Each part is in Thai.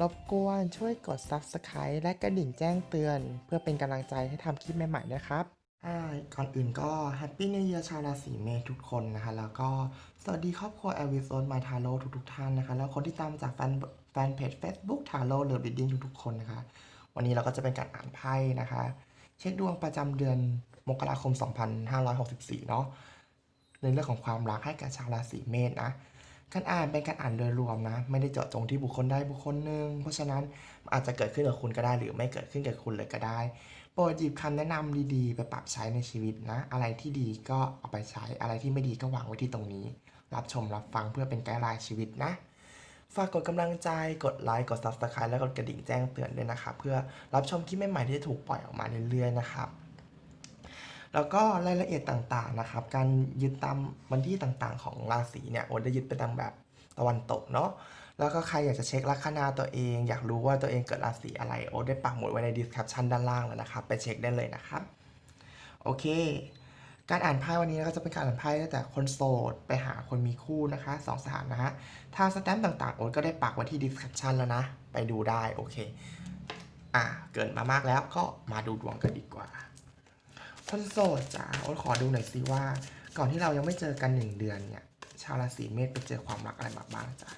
รบกวนช่วยกด Subscribe และกระดิ่งแจ้งเตือน เพื่อเป็นกำลังใจให้ทำคลิปใหม่ๆนะครับก่อนอื่นก็แฮปปี้ New Year ชาวราศีเมษทุกคนนะคะ แล้วก็สวัสดีครอบครัว e v i s o n My Tarot ทุกๆท่านนะคะ แล้วคนที่ตามจากแฟนแฟนเพจ Facebook Tarot หรือ Reading ทุกๆคนนะคะ วันนี้เราก็จะเป็นการอ่านไพ่นะคะ เช็คดวงประจำเดือนมกราคม 2564 เนาะในเรื่องของความรักให้กับชาวราศีเมษนะ การอ่านเป็นการอ่านโดยรวมนะ ไม่ได้เจาะจงที่บุคคลใดบุคคลหนึ่งเพราะฉะนั้นอาจจะเกิดขึ้นกับคุณก็ได้หรือไม่เกิดขึ้นกับคุณเลยก็ได้โปรดหยิบคำแนะนำดีๆ ไปปรับใช้ในชีวิตนะ อะไรที่ดีก็เอาไปใช้อะไรที่ไม่ดีก็วางไว้ที่ตรงนี้ รับชมรับฟังเพื่อเป็นไกด์ไลน์ชีวิตนะฝากกดกำลังใจ กดไลค์ กด subscribe และกดกระดิ่งแจ้งเตือนด้วยนะครับ เพื่อรับชมคลิปใหม่ๆที่จะถูกปล่อยออกมาเรื่อยๆนะครับ แล้วก็รายละเอียดต่างๆนะครับ การยึดตามวันที่ต่างๆ ของราศีเนี่ยโอได้ยึดไปตามแบบตะวันตกเนาะแล้วก็ใครอยากจะเช็คลัคนาตัวเอง อยากรู้ว่าตัวเองเกิดราศีอะไรโอได้ปักหมุดไว้ใน description ด้านล่างแล้วนะครับ ไปเช็คได้เลยนะครับ โอเค การอ่านไพ่วันนี้ก็จะเป็นการอ่านไพ่ตั้งแต่คนโสดไปหาคนมีคู่นะคะสองสถานะฮะถ้าสแตมป์ต่างๆ โอ๊ตก็ได้ปักไว้ที่ description แล้วนะ ไปดูได้โอเค อะเกินมามากแล้วก็มาดูดวงกันดีกว่า คนโสดจ้าโอ๊ตขอดูหน่อยสิว่า ก่อนที่เรายังไม่เจอกันหนึ่งเดือนเนี่ย ชาวราศีเมษไปเจอความรักอะไรมาบ้างจ้ะ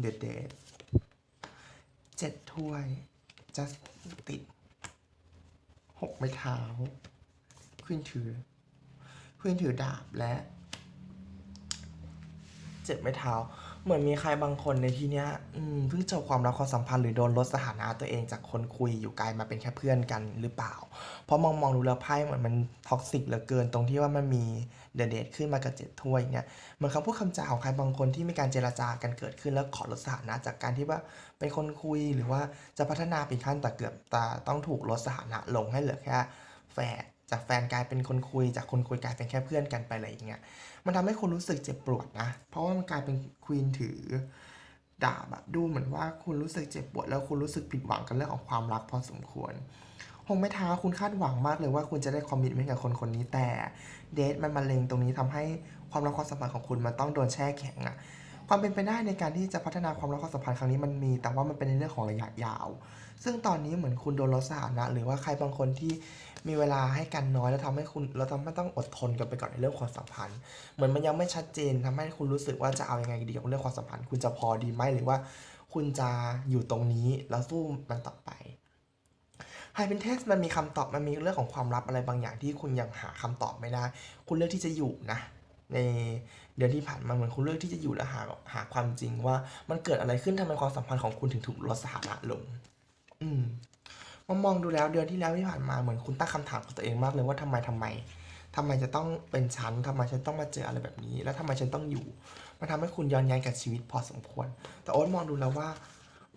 เด็ดเด็ดเจ็ดถ้วยจะติดหกไม้เท้าควีนถือควีนถือดาบและ จ็ดไม้เท้า เหมือนมีใครบางคนในที่เนี้ยอืมเพิ่งจบความรักความสัมพันธ์หรือโดนลดสถานะตัวเองจากคนคุยอยู่ไกลมาเป็นแค่เพื่อนกันหรือเปล่า เพราะมองมองดูแล้วไพ่เหมือนมันท็อกซิกเหลือเกินตรงที่ว่ามันมีเดเดทขึ้นมากับเจ็ดถ้วยเนี่ยเหมือนคำพูดคำจาของใครบางคนที่มีการเจรจากันเกิดขึ้นแล้วขอลดสถานะจากการที่ว่าเป็นคนคุยหรือว่าจะพัฒนาเป็นขั้นแต่เกือบแต่ต้องถูกลดสถานะลงให้เหลือแค่แฟน จากแฟนกลายเป็นคนคุย จากคนคุยกลายเป็นแค่เพื่อนกันไปอะไรอย่างเงี้ยมันทำให้คุณรู้สึกเจ็บปวดนะ เพราะว่ามันกลายเป็นควีนถือดาบอะดูเหมือนว่าคุณรู้สึกเจ็บปวด แล้วคุณรู้สึกผิดหวังกันเรื่องของความรักพอสมควรคงไม่ท้าคุณคาดหวังมากเลยว่าคุณจะได้คอมมิตเมนต์กับคนคนนี้แต่เดทมันมาเลงตรงนี้ทำให้ความรักความสัมพันธ์ของคุณมันต้องโดนแช่แข็งอะความเป็นไปได้ในการที่จะพัฒนาความรักความสัมพันธ์ครั้งนี้มันมี แต่ว่ามันเป็นในเรื่องของระยะยาว ซึ่งตอนนี้เหมือนคุณโดนลดสถานะ หรือว่าใครบางคนที่ มีเวลาให้กันน้อยแล้วทำให้คุณแล้วทำให้ต้องอดทนกันไปก่อนในเรื่องความสัมพันธ์ เหมือนมันยังไม่ชัดเจนทำให้คุณรู้สึกว่าจะเอายังไงดีกับเรื่องความสัมพันธ์ คุณจะพอดีไหมหรือว่า คุณจะอยู่ตรงนี้แล้วสู้มันต่อไปไฮเป็นเทสมันมีคำตอบมันมีเรื่องของความลับอะไรบางอย่างที่คุณยังหาคำตอบไม่ได้ คุณเลือกที่จะอยู่นะ ในเดือนที่ผ่านมาเหมือนคุณเลือกที่จะอยู่และหาหาความจริงว่ามันเกิดอะไรขึ้นทำไมความสัมพันธ์ของคุณถึงถูกลดสถานะลง อืม มองมองดูแล้วเดือนที่แล้วที่ผ่านมาเหมือนคุณตั้งคำถามกับตัวเองมากเลยว่าทำไมทำไมทำไมจะต้องเป็นฉันทำไมฉันต้องมาเจออะไรแบบนี้ แล้วทำไมฉันต้องอยู่มันทำให้คุณย้อนแย้งกับชีวิตพอสมควร แต่โอ๊ตมองดูแล้วว่า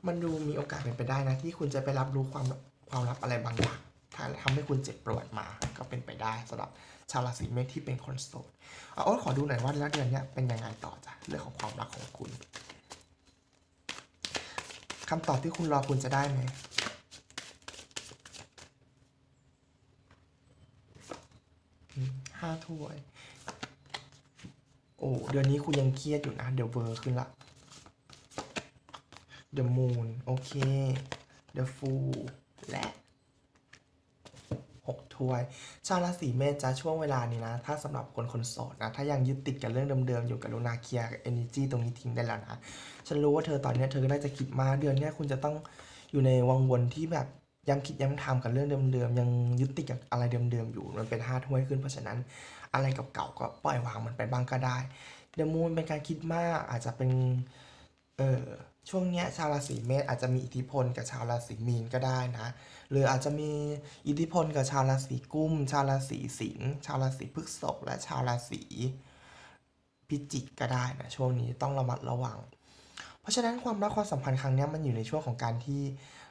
มันดูมีโอกาสเป็นไปได้นะ ที่คุณจะไปรับรู้ความความลับอะไรบางอย่างถ้าทำให้คุณเจ็บปวดมาก็เป็นไปได้สำหรับชาวราศีเมษที่เป็นคนโสดเอาโอ๊ตขอดูหน่อยว่าแล้วเดือนนี้เป็นยังไงต่อจ้ะเรื่องของความรักของคุณคำตอบที่คุณรอคุณจะได้ไหม ห้าถ้วย โอ้ เดือนนี้คุณยังเครียดอยู่นะ เดี๋ยวเวอร์ขึ้นละ The Moon โอเค The Fool และหกถ้วย ชาวราศีเมษจะช่วงเวลานี้นะ ถ้าสำหรับคนคนโสดนะ ถ้ายังยึดติดกับเรื่องเดิมๆ อยู่กับลูนาเคียร์ energy ตรงนี้ทิ้งได้แล้วนะ ฉันรู้ว่าเธอตอนนี้เธอก็น่าจะคิดมาเดือนนี้คุณจะต้องอยู่ในวังวนที่แบบ ยังคิดยังทำกับเรื่องเดิมๆยังยึดติดกับอะไรเดิมๆอยู่มันเป็นห้าถ้วยขึ้นเพราะฉะนั้นอะไรเก่าๆก็ปล่อยวางมันไปบ้างก็ได้เดมูนเป็นการคิดมากอาจจะเป็นเออช่วงเนี้ยชาวราศีเมษอาจจะมีอิทธิพลกับชาวราศีมีนก็ได้นะหรืออาจจะมีอิทธิพลกับชาวราศีกุมชาวราศีสิงห์ชาวราศีพฤษภและชาวราศีพิจิกก็ได้นะช่วงนี้ต้องระมัดระวัง เพราะฉะนั้นความรักความสัมพันธ์ครั้งนี้มันอยู่ในช่วงของการที่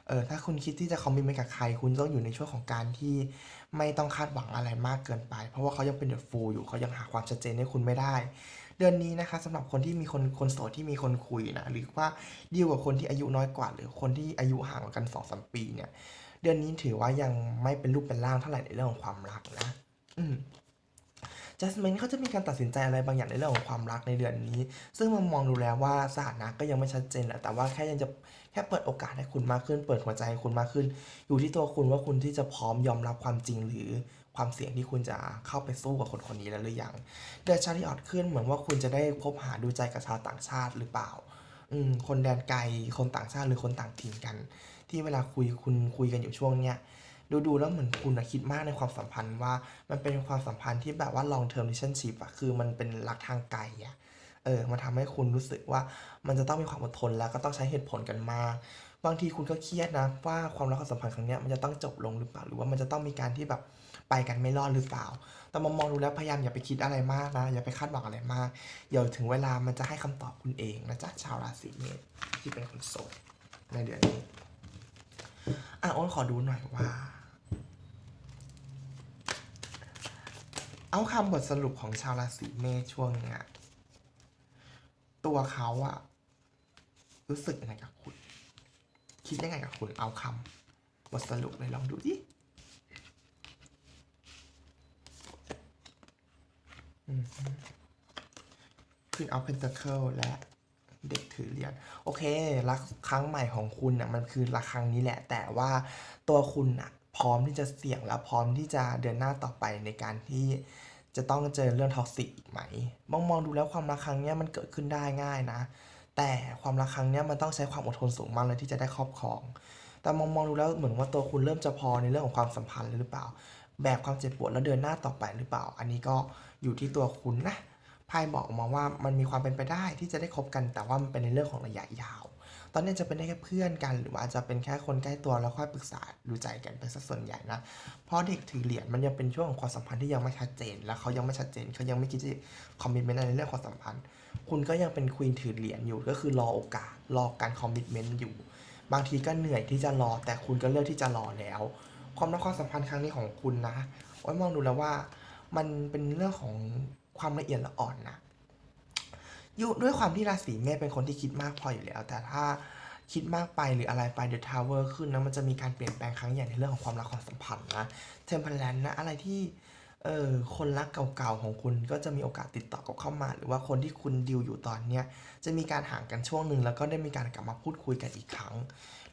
เออถ้าคุณคิดที่จะคอมมิตเมนต์กับใคร คุณต้องอยู่ในช่วงของการที่ไม่ต้องคาดหวังอะไรมากเกินไป เพราะว่าเขายังเป็นเดอะฟูลอยู่เขายังหาความชัดเจนให้คุณไม่ได้ เดือนนี้นะคะสำหรับคนที่มีคนคนโสดที่มีคนคุยนะหรือว่าดีลกับคนที่อายุน้อยกว่า หรือคนที่อายุห่างกันสองสมปีเนี่ย เดือนนี้ถือว่ายังไม่เป็นรูปเป็นร่างเท่าไหร่ในเรื่องของความรักนะ อืม จัสมินเขาจะมีการตัดสินใจอะไรบางอย่างในเรื่องของความรักในเดือนนี้ ซึ่งมันมองดูแล้วว่าสถานะก็ยังไม่ชัดเจนแหละแต่ว่าแค่ยังจะแค่เปิดโอกาสให้คุณมากขึ้น เปิดหัวใจให้คุณมากขึ้น อยู่ที่ตัวคุณว่าคุณที่จะพร้อมยอมรับความจริงหรือความเสี่ยงที่คุณจะเข้าไปสู้กับคนคนนี้แล้วหรือยังเดือนชาริออดขึ้นเหมือนว่าคุณจะได้พบหาดูใจกับชาวต่างชาติหรือเปล่าอืมคนแดนไกลคนต่างชาติหรือคนต่างถิ่นกัน ที่เวลาคุยคุณคุยกันอยู่ช่วงเนี้ย ดูดูแล้วเหมือนคุณอะคิดมากในความสัมพันธ์ว่า มันเป็นความสัมพันธ์ที่แบบว่า long term relationship อะคือมันเป็นรักทางไกลอะเออมันทำให้คุณรู้สึกว่ามันจะต้องมีความอดทนแล้วก็ต้องใช้เหตุผลกันมาก บางทีคุณก็เครียดนะ ว่าความรักความสัมพันธ์ครั้งนี้มันจะต้องจบลงหรือเปล่า หรือว่ามันจะต้องมีการที่แบบไปกันไม่รอดหรือเปล่า แต่มามองดูแล้วพยายามอย่าไปคิดอะไรมากนะ อย่าไปคาดหวังอะไรมาก เดี๋ยวถึงเวลามันจะให้คำตอบคุณเองนะจ๊ะชาวราศีเมษที่เป็นคนโสดในเดือนนี้ อะโอ้นขอดูหน่อยว่า เอาคำบทสรุปของชาวราศีเมษช่วงเนี้ยตัวเขาอะรู้สึกยังไงกับคุณ คิดยังไงกับคุณเอาคำบทสรุปเลยลองดูดิขึ้นเอาเพน t เคิลและเด็กถือเหรียญโอเครักครั้งใหม่ของคุณน่ะมันคือรักครั้งนี้แหละ แต่ว่าตัวคุณน่ะ พร้อมที่จะเสี่ยงและพร้อมที่จะเดินหน้าต่อไปในการที่จะต้องเจอเรื่องท็อกซิกอีกไหม มองมองดูแล้วความรักครั้งนี้มันเกิดขึ้นได้ง่ายนะ แต่ความรักครั้งนี้มันต้องใช้ความอดทนสูงมากเลยที่จะได้ครอบครอง แต่มองมองดูแล้วเหมือนว่าตัวคุณเริ่มจะพอในเรื่องของความสัมพันธ์หรือเปล่า แบกความเจ็บปวดแล้วเดินหน้าต่อไปหรือเปล่า อันนี้ก็อยู่ที่ตัวคุณนะไพ่บอกมาว่ามันมีความเป็นไปได้ที่จะได้คบกัน แต่ว่ามันเป็นในเรื่องของระยะยาว ตอนนี้จะเป็นได้แค่เพื่อนกัน หรือว่าจะเป็นแค่คนใกล้ตัวแล้วค่อยปรึกษาดูใจกันเป็นสัดส่วนใหญ่นะ เพราะเด็กถือเหรียญมันยังเป็นช่วงของความสัมพันธ์ที่ยังไม่ชัดเจน แล้วเขายังไม่ชัดเจนเขายังไม่คิดจะคอมมิชเมนต์ในเรื่องความสัมพันธ์ คุณก็ยังเป็นควีนถือเหรียญอยู่ก็คือรอโอกาสรอการคอมมิชเมนต์อยู่ บางทีก็เหนื่อยที่จะรอ แต่คุณก็เลือกที่จะรอแล้ว ความรักความสัมพันธ์ครั้งนี้ของคุณนะโอ้ยมองดูแล้วว่า มันเป็นเรื่องของความละเอียดละอ่อนนะ ยู่ด้วยความที่ราศีเมษเป็นคนที่คิดมากพออยู่แล้ว แต่ถ้าคิดมากไปหรืออะไรไปเดอะทาวเวอร์ขึ้นนะมันจะมีการเปลี่ยนแปลงครั้งใหญ่ในเรื่องของความรักความสัมพันธ์นะเทมเพลนนะอะไรที่เออคนรักเก่าๆของคุณก็จะมีโอกาสติดต่อกับเข้ามา หรือว่าคนที่คุณดิวอยู่ตอนเนี้ยจะมีการห่างกันช่วงหนึ่งแล้วก็ได้มีการกลับมาพูดคุยกันอีกครั้ง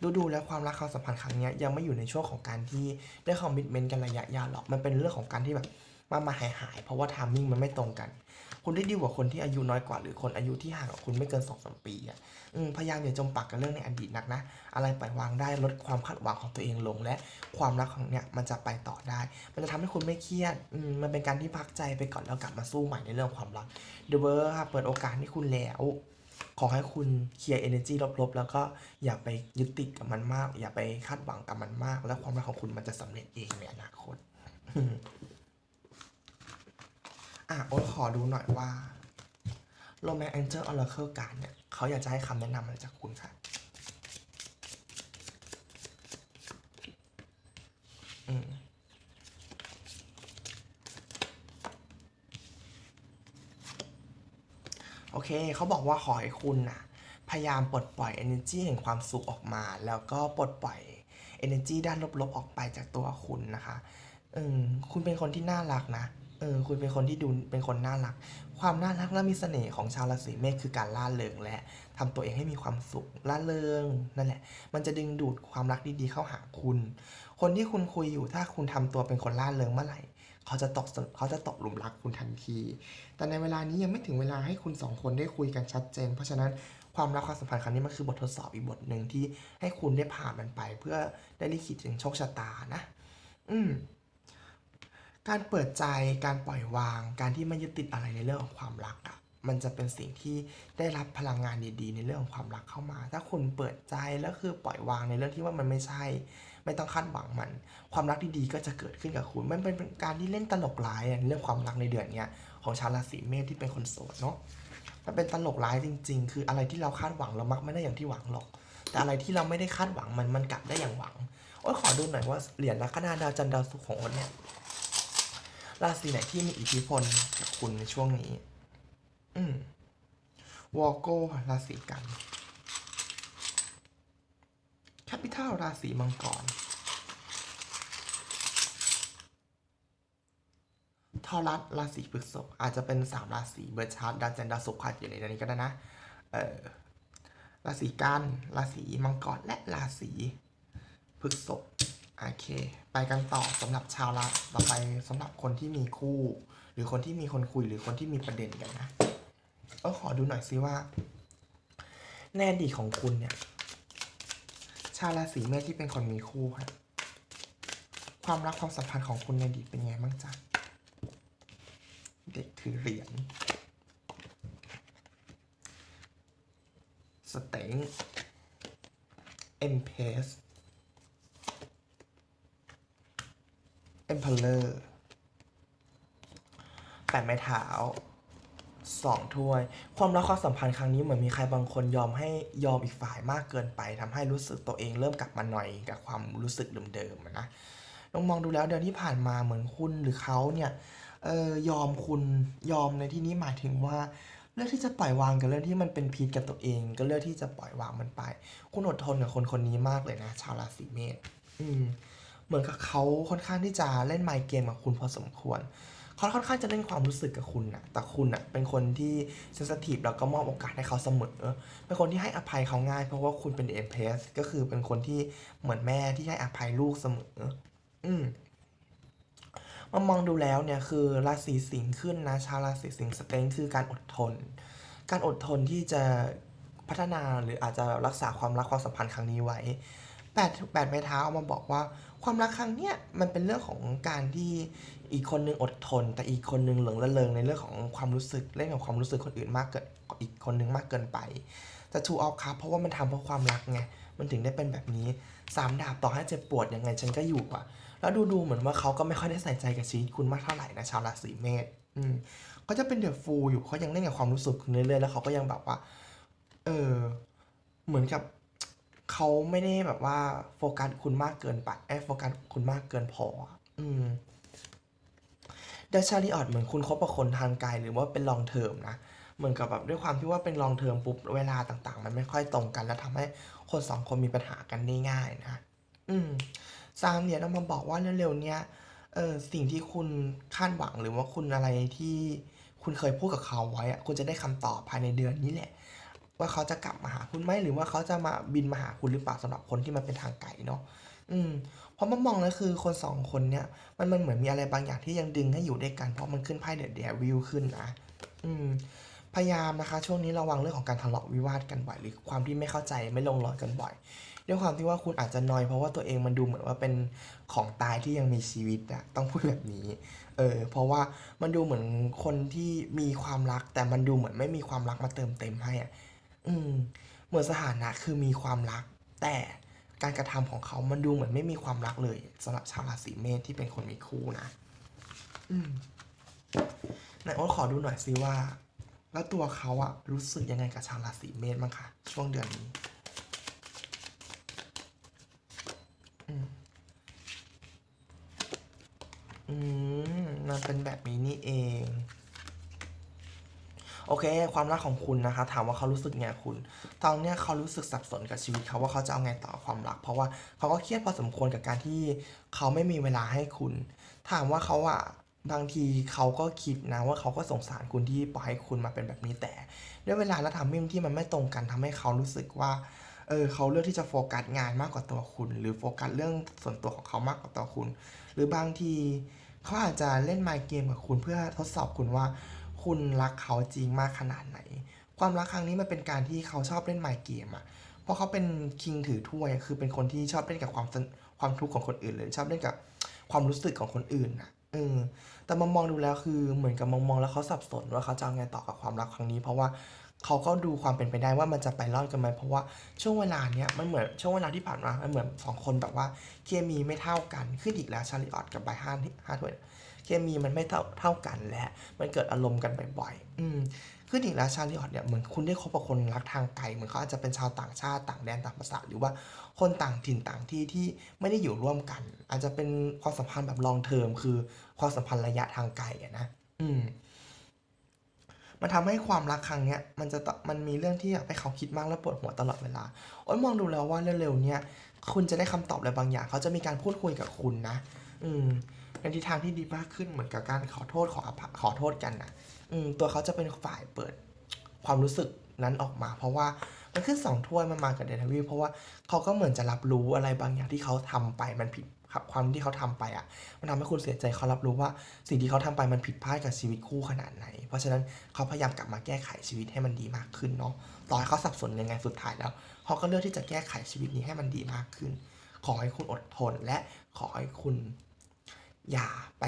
ดูดูแล้วความรักความสัมพันธ์ครั้งนี้ยังไม่อยู่ในช่วงของการที่ได้คอมมิชเมนต์กันระยะยาวหรอกมันเป็นเรื่องของการที่แบบมามาหายหายๆเพราะว่าทามมิ่งมันไม่ตรงกัน คุณได้ดีกว่าคนที่อายุน้อยกว่าหรือคนอายุที่ห่างกับคุณไม่เกินสองสมปีอะพยายามอย่าจมปักกับเรื่องในอดีตนักนะ อะไรปล่อยวางได้ลดความคาดหวังของตัวเองลง และความรักของเนี้ยมันจะไปต่อได้ มันจะทำให้คุณไม่เครียดมมันเป็นการที่พักใจไปก่อนแล้วกลับมาสู้ใหม่ในเรื่องความรักเดอะเบอร์ค่ะเปิดโอกาสให้คุณแล้วขอให้คุณเคลียร์ energy ลบๆ แล้วก็อย่าไปยึดติดกับมันมาก อย่าไปคาดหวังกับมันมาก แล้วความรักของคุณมันจะสำเร็จเองในอนาคต อะโอ๊ตขอดูหน่อยว่า Romance Angel Oracle การเนี่ยเขาอยากจะให้คำแนะนำอะไรจากคุณค่ะอืมโอเคเขาบอกว่าขอให้คุณนะพยายามปลดปล่อย energy แห่งความสุขออกมา แล้วก็ปลดปล่อย energy ด้านลบๆออกไปจากตัวคุณนะคะเออคุณเป็นคนที่น่ารักนะ เออคุณเป็นคนที่ดูเป็นคนน่ารัก ความน่ารักและมีเสน่ห์ของชาวราศีเมษคือการล่าเริงและทำตัวเองให้มีความสุขล่าเริงนั่นแหละ มันจะดึงดูดความรักดีๆเข้าหาคุณ คนที่คุณคุยอยู่ถ้าคุณทำตัวเป็นคนล่าเริงเมื่อไหร่เขาจะตกเขาจะตกหลุมรักคุณทันที แต่ในเวลานี้ยังไม่ถึงเวลาให้คุณสองคนได้คุยกันชัดเจน เพราะฉะนั้นความรักความสัมพันธ์ครั้งนี้มันคือบททดสอบอีกบทหนึ่งที่ให้คุณได้ผ่านมันไป เพื่อได้ลิขิตถึงโชคชะตานะ อืม การเปิดใจการปล่อยวาง การที่ไม่ยึดติดอะไรในเรื่องของความรักอะ่ะมันจะเป็นสิ่งที่ได้รับพลังงานดีๆ ในเรื่องของความรักเข้ามา ถ้าคุณเปิดใจแล้วคือปล่อยวางในเรื่องที่ว่ามันไม่ใช่ ไม่ต้องคาดหวังมัน ความรักดีๆก็จะเกิดขึ้นกับคุณ มันเป็นการที่เล่นตลกร้ายอะในเรื่องความรักในเดือนนี้ของชาวราศีเมษที่เป็นคนโสดเนาะ มันเป็นตลกร้ายจริง ๆ คืออะไรที่เราคาดหวังเรามักไม่ได้อย่างที่หวังหรอก แต่อะไรที่เราไม่ได้คาดหวังมันมันกลับได้อย่างหวัง โอ้ยขอดูหน่อยว่าเหรียญลัคนาดาวจันทร์ดาวศุกร์ของโอ๊ตเนี่ย ราศีไหนที่มีอิทธิพลกับคุณในช่วงนี้ อืมวอลโก้ราศีกันแคปิทัลราศีมังกรทอรัสราศีพฤษภอาจจะเป็นสามราศีเบอร์ชาร์ดดาวจันทร์ดาวศุกร์อาจอยู่ในนี้ก็ได้นะ เออราศีกันราศีมังกรและราศีพฤษภ โอเค ไปกันต่อสำหรับชาวราต่อไปสำหรับคนที่มีคู่ หรือคนที่มีคนคุยหรือคนที่มีประเด็นกันนะเออขอดูหน่อยซิว่า แน่ดีของคุณเนี่ย ชาวราศีเมษที่เป็นคนมีคู่ครับความรักความสัมพันธ์ของคุณในอดีตเป็นไงบ้างจ๊ะเด็กถือเหรียญสเต็งเอ็มเพส เอ็มพลเลอร์แปดไม้เท้าสองถ้วย ความรักความสัมพันธ์ครั้งนี้เหมือนมีใครบางคนยอมให้ยอมอีกฝ่ายมากเกินไปทำให้รู้สึกตัวเองเริ่มกลับมาหน่อยกับความรู้สึกเดิมๆนะลองมองดูแล้วเดือนที่ผ่านมาเหมือนคุณหรือเขาเนี่ยเออยอมคุณยอมในที่นี้หมายถึงว่าเลือกที่จะปล่อยวางกับเรื่องที่มันเป็นพิษกับตัวเอง ก็เลือกที่จะปล่อยวางมันไป คุณอดทนกับคนคนนี้มากเลยนะ ชาวราศีเมษอืม เหมือนกับเขาค่อนข้างที่จะเล่นไมค์เกมกับคุณพอสมควรเขาค่อนข้างจะเล่นความรู้สึกกับคุณนะแต่คุณนะเป็นคนที่เซนสทีฟแล้วก็มอบโอกาสให้เขาเสมอ เป็นคนที่ให้อภัยเขาง่ายเพราะว่าคุณเป็นเอ็มเพสก็คือเป็นคนที่เหมือนแม่ที่ให้อภัยลูกเสมอ อืมมามองดูแล้วเนี่ยคือราศีสิงห์ขึ้นนะชาวราศีสิงห์สเต็งคือการอดทน การอดทนที่จะพัฒนาหรืออาจจะรักษาความรักความสัมพันธ์ครั้งนี้ไว้แปดแปดไม้เท้าเอามาบอกว่า ความรักครั้งเนี้ยมันเป็นเรื่องของการที่อีกคนนึงอดทน แต่อีกคนนึงหลงละเลงในเรื่องของความรู้สึกเล่นกับความรู้สึกคนอื่นมากเกินอีกคนนึงมากเกินไปแต่ทูออฟครับเพราะว่ามันทำเพราะความรักไงมันถึงได้เป็นแบบนี้สามดาบต่อให้เจ็บปวดยังไงฉันก็อยู่อะแล้วดูดูเหมือนว่าเขาก็ไม่ค่อยได้ใส่ใจกับชีวิตคุณมากเท่าไหร่นะชาวราศีเมษอืมเขาจะเป็นเดือะฟูอยู่เขายังเล่นกับความรู้สึกคุณเรื่อยๆแล้วเขาก็ยังแบบว่า เออเหมือนกับ เขาไม่ได้แบบว่าโฟกัสคุณมากเกินไปไอ้โฟกัสคุณมากเกินพอ อืมเดชาริออดเหมือนคุณคบกับคนทางไกลหรือว่าเป็นลองเทอมนะ เหมือนกับแบบด้วยความที่ว่าเป็นลองเทอมปุ๊บเวลาต่างๆ มันไม่ค่อยตรงกัน แล้วทำให้คนสองคนมีปัญหากันได้ง่ายนะอืมซามเนี่ยเรามาบอกว่าเร็วๆเนี้ยเออสิ่งที่คุณคาดหวังหรือว่าคุณอะไรที่คุณเคยพูดกับเขาไว้อะคุณจะได้คำตอบภายในเดือนนี้แหละ ว่าเขาจะกลับมาหาคุณไหมหรือว่าเขาจะมาบินมาหาคุณหรือเปล่าสำหรับคนที่มันเป็นทางไกลเนาะอืมเพราะมันมองแล้วคือคนสองคนเนี่ยมันมันเหมือนมีอะไรบางอย่างที่ยังดึงให้อยู่ด้วยกัน เพราะมันขึ้นไพ่เดอะเดวิลขึ้นนะอืมพยายามนะคะ ช่วงนี้ระวังเรื่องของการทะเลาะวิวาทกันบ่อยหรือความที่ไม่เข้าใจไม่ลงรอยกันบ่อยด้วยความที่ว่าคุณอาจจะนอยเพราะว่าตัวเองมันดูเหมือนว่าเป็นของตายที่ยังมีชีวิตอะต้องพูดแบบนี้เออเพราะว่ามันดูเหมือนคนที่มีความรัก แต่มันดูเหมือนไม่มีความรักมาเติมเต็มให้อะ อืม เหมือนสถานะคือมีความรัก แต่การกระทำของเขามันดูเหมือนไม่มีความรักเลยสำหรับชาวราศีเมษที่เป็นคนมีคู่นะ อืมไหนายโอ๊ตขอดูหน่อยซิว่า แล้วตัวเขาอะรู้สึกยังไงกับชาวราศีเมษบ้างคะช่วงเดือนนี้อืมอืมมันเป็นแบบนี้นี่เอง โอเค ความรักของคุณนะคะ ถามว่าเขารู้สึกไงคุณ ตอนเนี้ยเขารู้สึกสับสนกับชีวิตเขาว่าเขาจะเอาไงต่อความรัก เพราะว่าเขาก็เครียดพอสมควรกับการที่เขาไม่มีเวลาให้คุณ ถามว่าเขาอะบางทีเขาก็คิดนะว่าเขาก็สงสารคุณที่ปล่อยให้คุณมาเป็นแบบนี้แต่ ด้วยเวลาและทำมิ่งที่มันไม่ตรงกันทำให้เขารู้สึกว่าเออเขาเลือกที่จะโฟกัสงานมากกว่าตัวคุณ หรือโฟกัสเรื่องส่วนตัวของเขามากกว่าตัวคุณ หรือบางทีเขาอาจจะเล่นไมค์เกมกับคุณเพื่อทดสอบคุณว่า คุณรักเขาจริงมากขนาดไหน ความรักครั้งนี้มันเป็นการที่เขาชอบเล่นไมค์เกมอะเพราะเขาเป็นคิงถือถ้วย คือเป็นคนที่ชอบเล่นกับความความทุกข์ของคนอื่นเลยชอบเล่นกับความรู้สึกของคนอื่นอะเออแต่มามองดูแล้วคือเหมือนกับมองมองแล้วเขาสับสนว่าเขาจะเอาไงต่อกับความรักครั้งนี้ เพราะว่าเขาก็ดูความเป็นไปได้ว่ามันจะไปรอดกันไหมเพราะว่าช่วงเวลาเนี้ยมันเหมือนช่วงเวลาที่ผ่านมามันเหมือนสองคนแบบว่าเคมีไม่เท่ากันขึ้นอีกแล้วชาลิออตกับไบห้าห้าถ้วย เคมีมันไม่เท่าเท่ากันและ มันเกิดอารมณ์กันบ่อยๆอืมขึ้นอีกแล้วชาลิออตเนี่ยเหมือนคุณได้คบกับคนรักทางไกลเหมือนเขาอาจจะเป็นชาวต่างชาติต่างแดนต่างภาษาหรือว่าคนต่างถิ่นต่างที่ที่ไม่ได้อยู่ร่วมกัน อาจจะเป็นความสัมพันธ์แบบลองเทอมคือความสัมพันธ์ระยะทางไกลอะนะอืมมันทำให้ความรักครั้งเนี้ยมันจะมันมีเรื่องที่อยากให้เขาคิดมากและปวดหัวตลอดเวลาโอ้ยมองดูแล้วว่าเร็วๆเนี้ยคุณจะได้คำตอบอะไรบางอย่าง เขาจะมีการพูดคุยกับคุณนะ อืม ในทิศทางที่ดีมากขึ้นเหมือนกับการขอโทษขอขอโทษกันนะอืมตัวเขาจะเป็นฝ่ายเปิดความรู้สึกนั้นออกมา เพราะว่ามันขึ้นสองถ้วยมันมากับเดนวิลเพราะว่าเขาก็เหมือนจะรับรู้อะไรบางอย่างที่เขาทำไปมันผิดครับความที่เขาทำไปอะ มันทำให้คุณเสียใจเขารับรู้ว่า สิ่งที่เขาทำไปมันผิดพลาดกับชีวิตคู่ขนาดไหน เพราะฉะนั้นเขาพยายามกลับมาแก้ไขชีวิตให้มันดีมากขึ้นเนาะต่อให้เขาสับสนยังไงสุดท้ายแล้วเขาก็เลือกที่จะแก้ไขชีวิตนี้ให้มันดีมากขึ้น ขอให้คุณอดทนและขอให้คุณ อย่าไป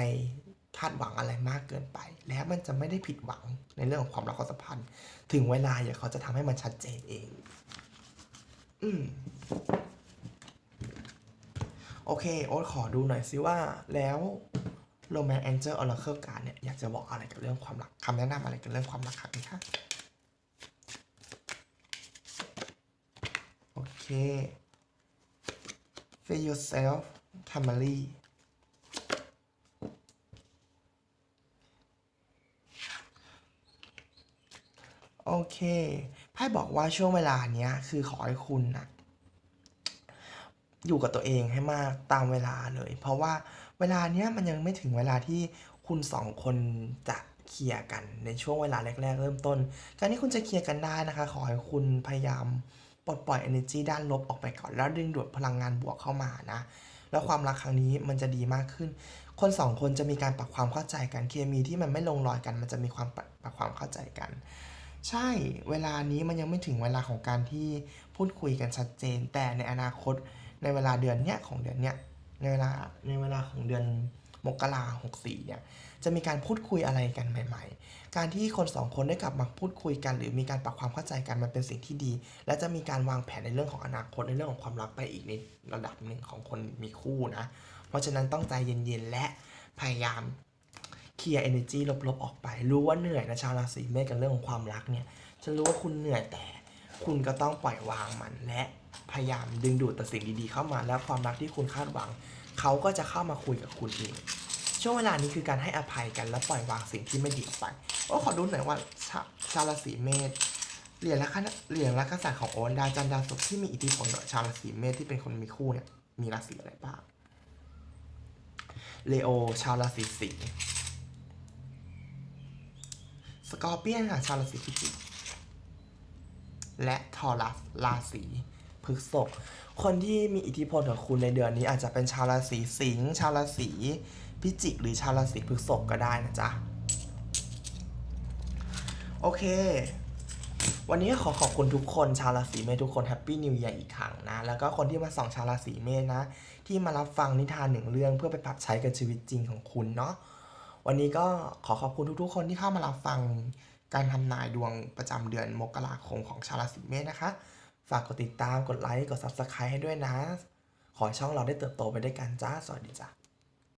คาดหวังอะไรมากเกินไป แล้วมันจะไม่ได้ผิดหวังในเรื่องของความรักความสัมพันธ์ ถึงเวลาเดี๋ยวเขาจะทำให้มันชัดเจนเอง อืมโอเค โอ๊ตขอดูหน่อยซิว่าแล้วโรแมนแองเจิลออร์เคิลการเนี่ย อยากจะบอกอะไรกับเรื่องความรักคำแนะนำอะไรกับเรื่องความรักครับนี่คะโอเค feel yourself family โอเค ไพ่บอกว่าช่วงเวลาเนี้ย คือขอให้คุณนะอยู่กับตัวเองให้มากตามเวลาเลย เพราะว่าเวลาเนี้ยมันยังไม่ถึงเวลาที่คุณสองคนจะเคลียร์กันในช่วงเวลาแรก ๆ เริ่มต้น การที่คุณจะเคลียร์กันได้นะคะ ขอให้คุณพยายามปลดปล่อย energy ด้านลบออกไปก่อน แล้วดึงดูดพลังงานบวกเข้ามานะ แล้วความรักครั้งนี้มันจะดีมากขึ้น คนสองคนจะมีการปรับความเข้าใจกัน เคมีที่มันไม่ลงรอยกัน มันจะมีความปรับปรับความเข้าใจกัน ใช่เวลานี้มันยังไม่ถึงเวลาของการที่พูดคุยกันชัดเจน แต่ในอนาคตในเวลาเดือนเนี้ยของเดือนเนี้ยในเวลาในเวลาของเดือนมกราหกสี่เนี่ยจะมีการพูดคุยอะไรกันใหม่ ๆ การที่คนสองคนได้กลับมาพูดคุยกัน หรือมีการปรับความเข้าใจกันมันเป็นสิ่งที่ดี และจะมีการวางแผนในเรื่องของอนาคตในเรื่องของความรักไปอีกในระดับหนึ่งของคนมีคู่นะ เพราะฉะนั้นต้องใจเย็นๆและพยายาม เคลียร์ energy ลบๆ ออกไป รู้ว่าเหนื่อยนะชาวราศีเมษกับเรื่องของความรักเนี่ยฉันรู้ว่าคุณเหนื่อยแต่คุณก็ต้องปล่อยวางมัน และพยายามดึงดูดแต่สิ่งดีๆเข้ามาแล้วความรักที่คุณคาดหวัง เขาก็จะเข้ามาคุยกับคุณเองช่วงเวลานี้คือการให้อภัยกันและปล่อยวางสิ่งที่ไม่ดีออกไปโอ้ขอดูหน่อยว่าชาชาวราศีเมษเหรียญและคณะเหรียญและกษัตริย์ของโอนดาวจันดาวศุกร์ที่มีอิทธิพลต่อชาวราศีเมษที่เป็นคนมีคู่เนี่ยมีราศีอะไรบ้างเลโอชาวราศีสิงห์ สกอร์เปียนค่ะ ชาวราศีพิจิก และทอรัสราศีพฤษภคนที่มีอิทธิพลกับคุณในเดือนนี้อาจจะเป็นชาวราศีสิงห์ชาวราศีพิจิก หรือชาวราศีพฤษภก็ได้นะจ๊ะ โอเค วันนี้ขอขอบคุณทุกคนชาวราศีเมษทุกคนแฮปปี้นิว e a r อีกครั้งนะ แล้วก็คนที่มาส่องชาวราศีเมษนะ ที่มารับฟังนิทานหนึ่งเรื่องเพื่อไปปรับใช้กับชีวิตจริงของคุณเนาะ วันนี้ก็ขอขอบคุณทุกๆ คนที่เข้ามารับฟังการทำนายดวงประจำเดือนมกราคมของชาวราศีเมษนะคะ ฝากกดติดตามกดไลค์กด Subscribe ให้ด้วยนะ ขอให้ช่องเราได้เติบโตไปด้วยกันจ้า สวัสดีจ้า